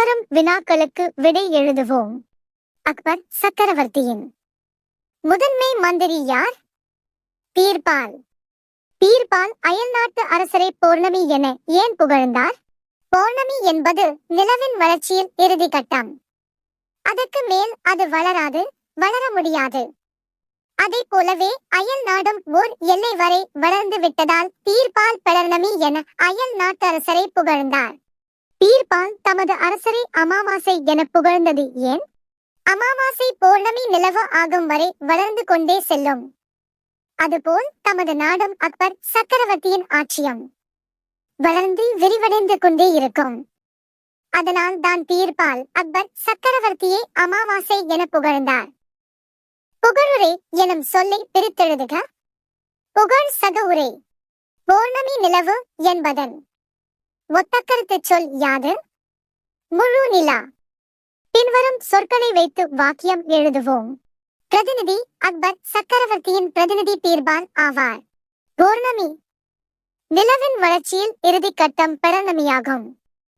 பின்வரும் வினாக்களுக்கு விடை எழுதுவோம். அக்பர் சக்கரவர்த்தியின். முதன்மை மந்திரி யார்? பீர்பால். பீர்பால் அயல்நாட்டு அரசரை பௌர்ணமி என ஏன் புகழ்ந்தார்? பௌர்ணமி என்பது நிலவின் வளர்ச்சியில் இறுதி கட்டம். அதற்கு மேல் அது வளராது வளர முடியாது. அதை போலவே அயல் நாடும் ஓர் எல்லை வரை வளர்ந்து விட்டதால் தீர்ப்பால் பௌர்ணமி என அயல் நாட்டரசரை புகழ்ந்தார். பீர்பால் தமது அரசரை அமாவாசை என புகழ்ந்தது ஏன்? அமாவாசை பௌர்ணமி நிலவு ஆகும் வரை வளர்ந்து கொண்டே செல்லும். அதுபோல் தமது நாடும் அக்பர் சக்கரவர்த்தியின் ஆட்சியம் வளர்ந்து விரிவடைந்து கொண்டே இருக்கும். அதனால் தான் பீர்பால் அக்பர் சக்கரவர்த்தியை அமாவாசை என புகழ்ந்தார். புகழுரை எனும் சொல்லை பிரித்தெழுதுக. புகழ் சக உரை. பௌர்ணமி நிலவு என்பதன் ஒத்தக்கருத்து சொல் யாது? முழு நிலா. பின்வரும் சொற்களை வைத்து வாக்கியம் எழுதுவோம். பிரதிநிதி அக்பர் சக்கரவர்த்தியின் பிரதிநிதி பீர்பால் ஆவார். பௌர்ணமி. நிலவின் வளர்ச்சியில் இறுதி கட்டம் பௌர்ணமியாகும்.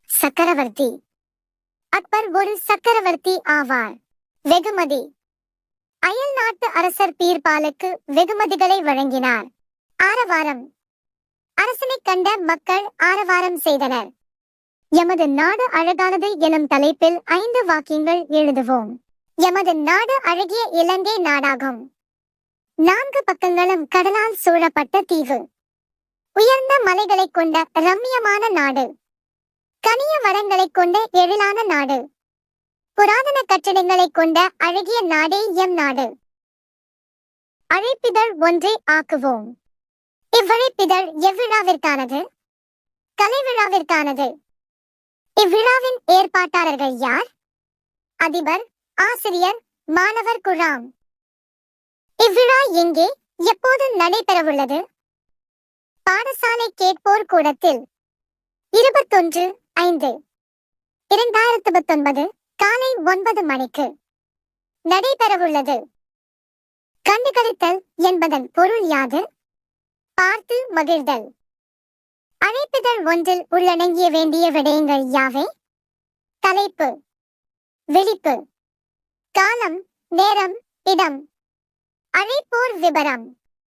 சக்கரவர்த்தி. அக்பர் ஒரு சக்கரவர்த்தி ஆவார். வெகுமதி. அயல் நாட்டு அரசர் பீர்பாலுக்கு வெகுமதிகளை வழங்கினார். ஆரவாரம். அரசனை கண்ட மக்கள் ஆரவாரம் செய்தனர். எமது நாடு அழகானது எனும் தலைப்பில் ஐந்து வாக்கியங்கள் எழுதுவோம். எமது நாடு அழகிய இலங்கை நாடாகும். நான்கு பக்கங்களும் கடலால் சூழப்பட்ட தீவு. உயர்ந்த மலைகளை கொண்ட ரம்மியமான நாடு. கனிய வரங்களை கொண்ட எழிலான நாடு. புராதன கட்டிடங்களை கொண்ட அழகிய நாடே எம் நாடு. அழைப்பிதழ் ஒன்றை ஆக்குவோம். இவ்வழைப்பிதழ் எவ்விழாவிற்கானது? கலைவிழாவிற்கானது இவ்விழாவின் ஏற்பாட்டாளர்கள் யார்? அதிபர் ஆசிரியர் மாணவர் குழாம். இவ்விழா எங்கே எப்போது நடைபெறவுள்ளது? பாடசாலை கேட்போர் கூடத்தில். இருபத்தொன்று ஐந்து. இரண்டாயிரத்தி பத்தொன்பது காலை ஒன்பது மணிக்கு நடைபெறவுள்ளது. கண்டுகளித்தல் என்பதன் பொருள் யாது? பார்த்து மகிழ்தல். அழைப்புதல் ஒன்றில் உள்ளடங்கிய வேண்டிய விடயங்கள் யாவை? தலைப்பு. விழிப்பு காலம் நேரம் இடம். அழைப்போர் விபரம்.